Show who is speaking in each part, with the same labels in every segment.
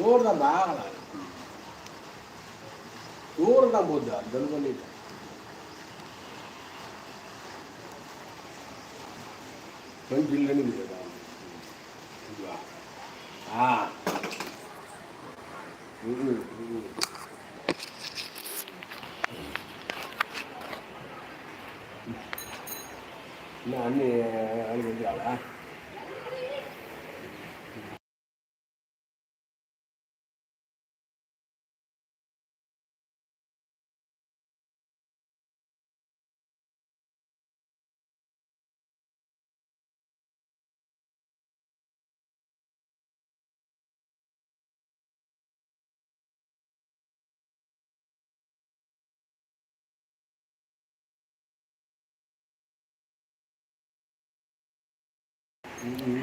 Speaker 1: தூரம் தான் ஆகலாம் தூரம் தான் போகுது அந்த பண்ணிட்டு கொஞ்சம் இல்லைன்னு ஆ. ம், என்ன அண்ணி அண்ணி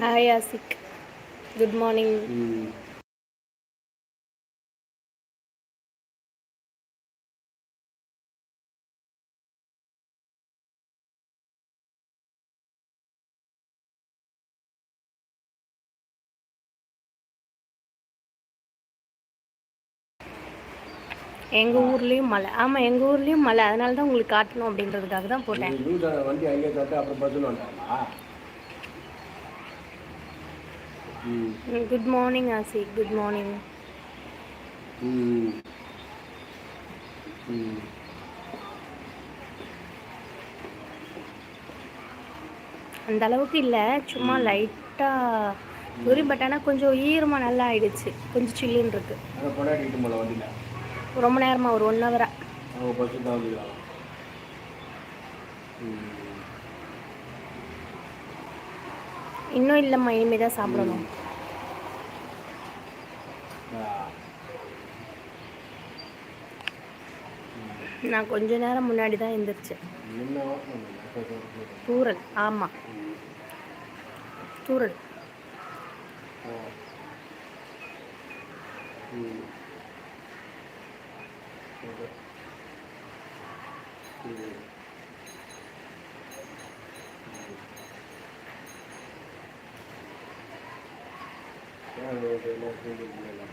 Speaker 2: ஹாய் ஆசிக் குட் மார்னிங் எங்கள் ஊர்லேயும் மழை. ஆமாம் எங்கள் ஊர்லேயும் மழை. அதனால தான் உங்களுக்கு காட்டணும் அப்படின்றதுக்காக தான் போட்டேன் good morning Ashiq
Speaker 1: good morning
Speaker 2: அந்த அளவுக்கு இல்லை. சும்மா லைட்டாக உரி பட் ஆனால் கொஞ்சம் ஈரமாக நல்லா ஆயிடுச்சு. கொஞ்சம் சில்லுன்னு இருக்கு. ரொம்ப நேரமாக ஒரு ஒன் ஹவராக
Speaker 1: அவங்க பஸ்ஸு தான் வந்துக்கிறாங்க ம்
Speaker 2: இன்னும் இல்லைம்மா இனிமே தான் சாப்பிடணும். நான் கொஞ்ச நேரம் முன்னாடி தான் எழுந்திரிச்சேன்
Speaker 1: என்ன
Speaker 2: தூரல் ஆமாம் தூரல்
Speaker 1: ம் ஓகே ம் ஏன் ஓகே எல்லாம் செஞ்சுருக்கீங்களா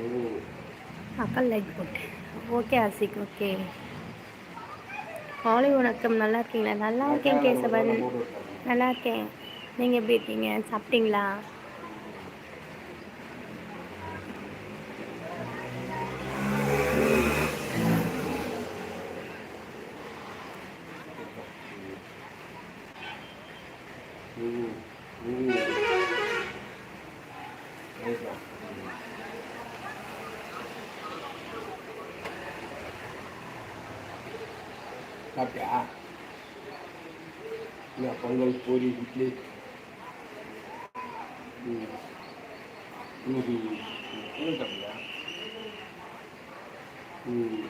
Speaker 1: ம்
Speaker 2: அக்கல் லைக் போட்டேன் ஓகே ஆசிக் ஓகே. காலை வணக்கம். நல்லா இருக்கீங்களா? நல்லா இருக்கேன் கேசவன். நல்லா இருக்கேன். நீங்கள் எப்படி இருக்கீங்க? சாப்பிட்டீங்களா
Speaker 1: ம் ம் ரைட்டா சாப்பிட்டியா இல்லை பொங்கல் பூரி இட்லி ம் சாப்பிட்டியா ம்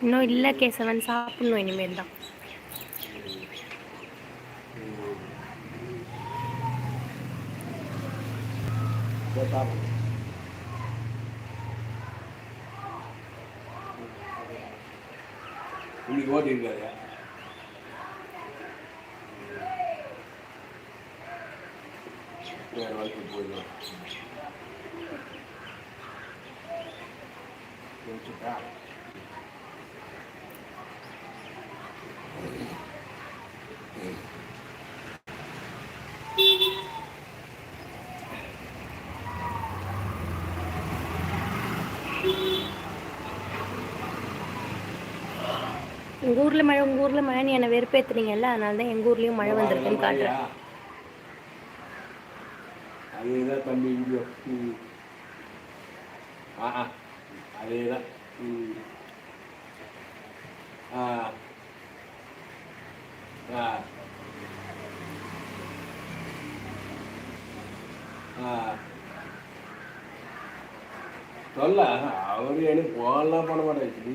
Speaker 2: இன்னும் இல்லை கேசவன் சாப்பிடணும் இனிமேல் தான்
Speaker 1: இன்னைக்கு ஓட்டி இருக்காரு வேறு வாழ்க்கை போயிடும் வச்சுட்டா
Speaker 2: உங்கள் ஊரில் மழை உங்கள் ஊரில் மழைன்னு என்னை வெறுப்பேற்றுனீங்கல்ல அதனால தான் எங்கள் ஊர்லேயும் மழை வந்திருக்குன்னு காட்டுறேன்.
Speaker 1: அதேதான் தம்பி இங்கேயோ ஆ ஆ அதேதான் ஆ ஆ. சொல்ல அவரு எனக்கு போகலாம் பண்ண மாட்டாரு நீ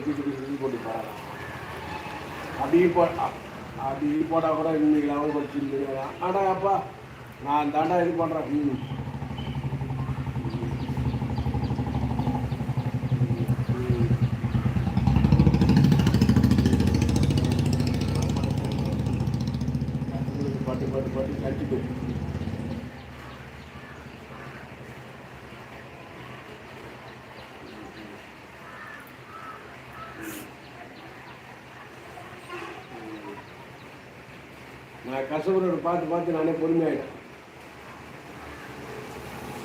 Speaker 1: அதை தோறத்தை பீச்சு போட்டு போகிறாங்க அப்படி போ அப்படி போட்டால் கூட இன்னைக்கு அவன் படிச்சு ஆடா அப்பா நான் தாண்டா இது பண்ணுறேன் ம் பட்டு பட்டு பட்டு கட்டி போயிட்டு கசவரோட பார்த்து பார்த்து நானே பொறுமையாயிட்டேன்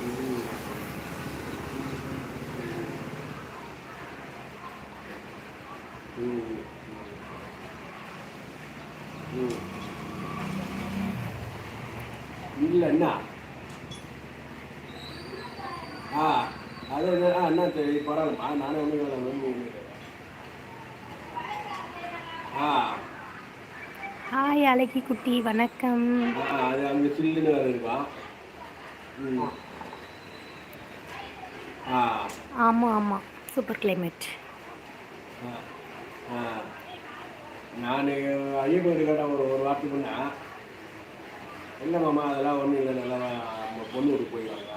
Speaker 1: இல்லைண்ணா ம். ம். இல்லை ஆ அது என்ன ஆ என்ன சரி பரவாயில்லம்மா நானே ஒன்றும் வேலை ஆ
Speaker 2: ஹாய் அழகி குட்டி வணக்கம்.
Speaker 1: அது அங்கே சில்லுன்னு வேறு இருக்கா
Speaker 2: ஆமாம் ஆமாம் சூப்பர் கிளைமேட்
Speaker 1: நான் கேட்டால் ஒரு ஒரு வார்த்தை பண்ணேன் இல்லை மாமா அதெல்லாம் ஒன்றும் இல்லை நல்லா நம்ம பொண்ணு வீட்டுக்கு போயிடுவாங்க.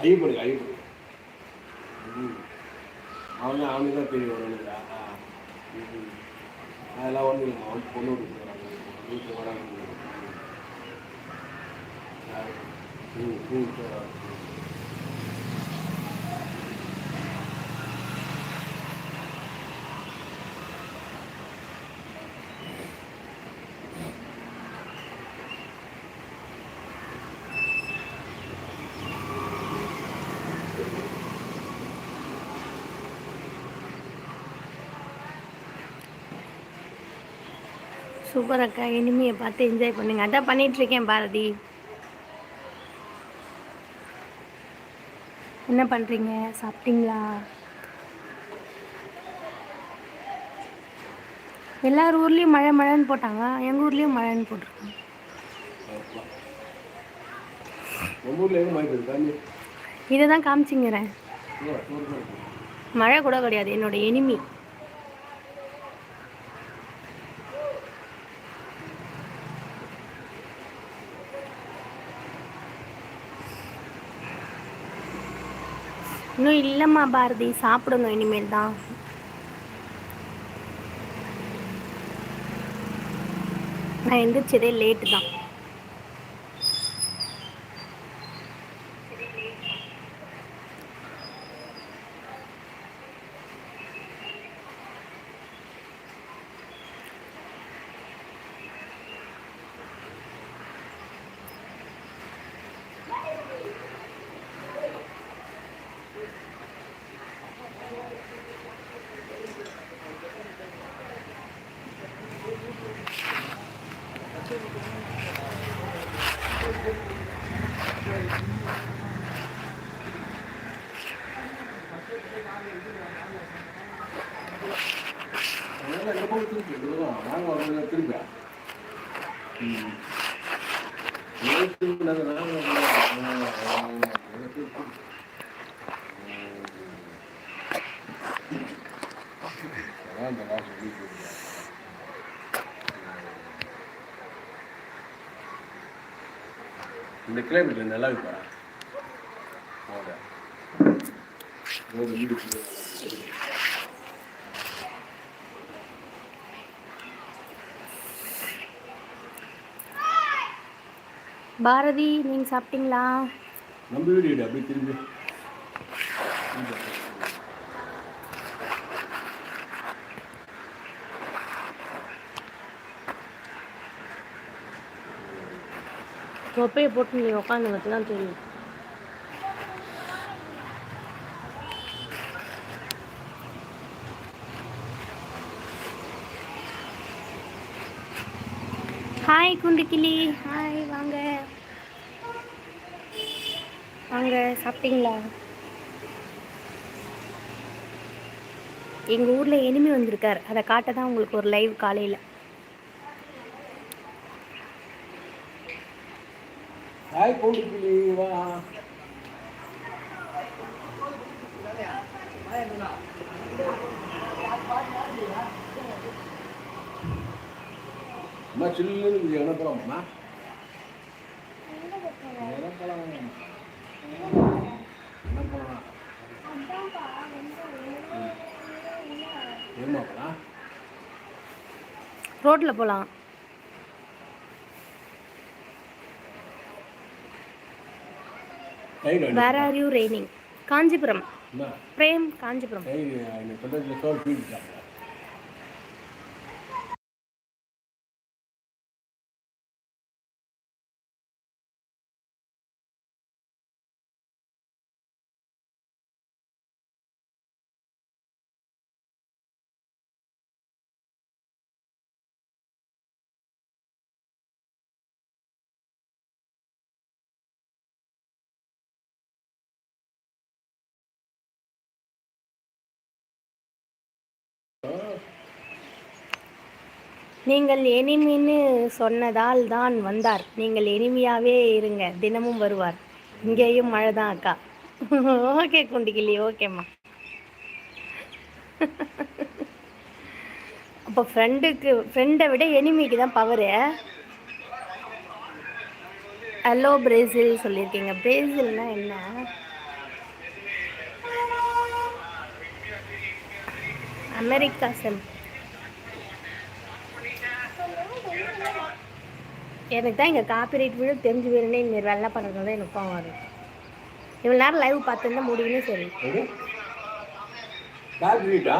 Speaker 1: ஐயப்படுங்க ஐயப்படுங்க ம். அவன் அவனுக்கு தான் வரணுங்களா ஆ ம். அதெல்லாம் ஒன்றும் இல்லைம்மா அவன் பொண்ணு கொடுக்குறாங்க வீட்டில் வீட்டுக்கு வராங்க ம் ம்
Speaker 2: சூப்பர் அக்கா. இனிமையை பார்த்து என்ஜாய் பண்ணுங்க. அதான் பண்ணிட்டு இருக்கேன் பாரதி. என்ன பண்ணுறீங்க சாப்பிட்டீங்களா? எல்லார் ஊர்லேயும் மழை மழைன்னு போட்டாங்க. எங்கள் ஊர்லேயும் மழைன்னு போட்டிருக்காங்க இதை தான் காமிச்சிங்கிறேன். மழை கூட கிடையாது. என்னோட எனிமி இன்னும் இல்லைம்மா பாரதி சாப்பிடணும் இனிமேல் தான். நான் எந்திரிச்சதே லேட்டு தான்
Speaker 1: அதனால எங்க போய் திருப்பி இதுதான் நாங்கள் வரல திருப்பி ம் ஏன் திருப்பினது நாங்கள் அதான் இந்த காசு இந்த நல்லா இருக்கா போக வீடு
Speaker 2: பாரதி நீங்கள் சாப்பிட்டீங்களா?
Speaker 1: நம்ம வீடு அப்படியே திரும்பி.
Speaker 2: தொப்பையை போட்டு நீ உட்காந்துங்கிறது தான் தெரியும். ஹாய் குண்டுக்கிளி. ஹாய் வாங்க வாங்க சாப்பிட்டீங்களா? எங்கள் ஊரில் எனிமி வந்திருக்கார். அதை காட்ட தான் உங்களுக்கு ஒரு லைவ் காலையில்.
Speaker 1: அம்மா சில்லுன்னு என்ன போலாமா என்ன போலாம் என்ன போலாம் என்ன போலாம்
Speaker 2: ரோட்டில் போகலாம் where are
Speaker 1: you raining Kanchipuram. Prem Kanchipuram.
Speaker 2: நீங்கள் எனிமின்னு சொன்னதால் தான் வந்தார். நீங்கள் எனிமையாகவே இருங்க. தினமும் வருவார். இங்கேயும் மழை தான் அக்கா. ஓகே குண்டிக்கிளி ஓகேம்மா. அப்போ ஃப்ரெண்டுக்கு ஃப்ரெண்டை விட எனிமிக்கு தான் பவரு ஹலோ பிரேசில் சொல்லியிருக்கீங்க பிரேசில்னா என்ன? அமெரிக்கா செல் எனக்கு தான் இங்கே காப்பிரைட் விழு தெரிஞ்சு வேணும்னே இந்த வெள்ளை பண்ணுறது தான் எனக்கு கோவம் வரும் இவ்வளோ நேரம் லைவ் பார்த்துருந்தா முடியுமே சரி
Speaker 1: காய்கறிட்டா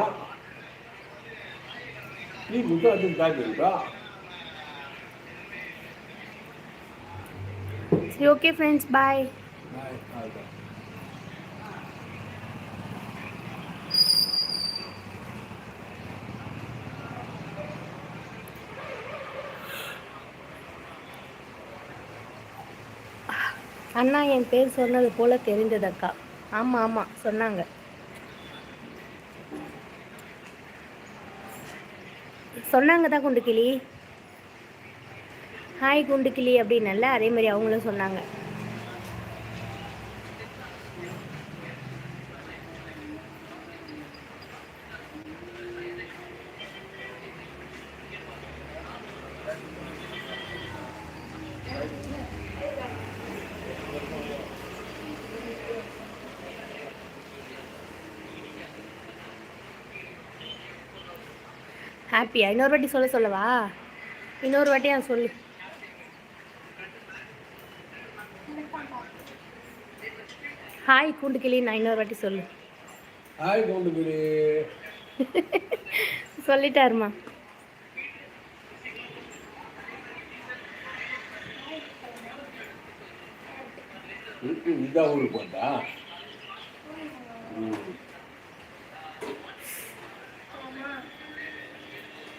Speaker 1: நீ வந்து காய்கறிட்டா
Speaker 2: சரி ஓகே ஃப்ரெண்ட்ஸ் பாய் அண்ணா என் பேர் சொன்னது போல தெரிந்தது அக்கா. ஆமாம் ஆமாம் சொன்னாங்க. சொன்னாங்க தான் குண்டுக்கிளி? ஹாய் குண்டுக்கிளி அப்படின்னல்ல அதே மாதிரி அவங்களும் சொன்னாங்க. ஹாப்பியா இன்னொரு வாட்டி சொல்ல சொல்லவா? இன்னொரு வாட்டி நான் சொல்லு. ஹாய் கூண்டுக்கிளி. நான் இன்னொரு வாட்டி சொல்லு.
Speaker 1: ஹாய் கொண்டுக்கிறே
Speaker 2: சொல்லிட்டாருமா.
Speaker 1: இதான் ஊருக்கு போட்டா ம்.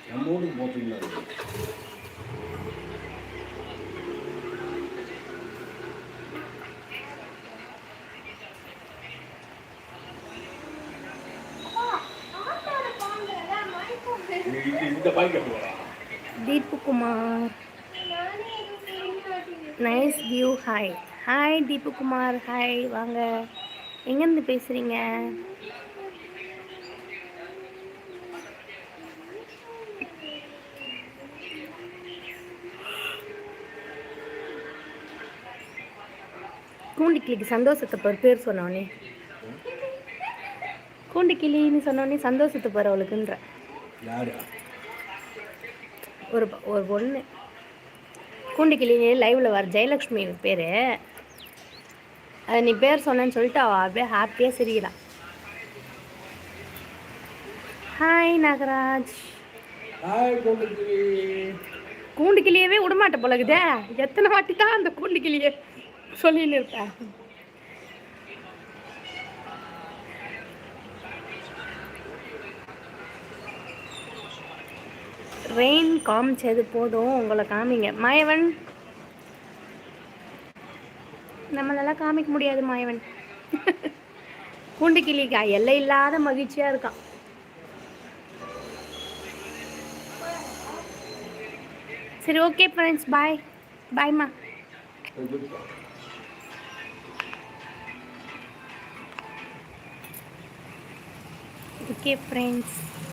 Speaker 1: நம்ம ஊருக்கு போட்டீங்களா இந்த பைக்க போறா
Speaker 2: Deepu Kumar nice view hi hi Deepu Kumar hi வாங்க. எங்கேருந்து பேசுகிறீங்க கூண்டிக்கிளிக்கு சந்தோஷத்தை ஒரு பேர் சொன்னோடனே கூண்டிக்கிளின்னு சொன்னோடனே சந்தோஷத்தை பாரு அவளுக்குன்ற
Speaker 1: யாரு?
Speaker 2: ஒரு ஒரு பொண்ணு. கூண்டிக்கிளி லைவில் வர ஜெயலக்ஷ்மி பேர். அது நீ பேர் சொன்னேன்னு சொல்லிட்டு அவள் அப்படியே ஹாப்பியாக சிரிக்கிறான் ஹாய் நாகராஜ். கூண்டு கிளியவே விடமாட்ட போலகுதே எத்தனை வாட்டி தான் அந்த கூண்டு கிளிய சொல்லின்னு இருப்பேன். ரெயின் காமிச்சது போதும் உங்களை காமிங்க. மாயவன். நம்மளெல்லாம் காமிக்க முடியாது மாயவன். கூண்டு கிளிக்கா எல்லை இல்லாத மகிழ்ச்சியாக இருக்கான். சரி ஓகே ஃப்ரெண்ட்ஸ் பாய் பாய்மா ஓகே ஃப்ரெண்ட்ஸ்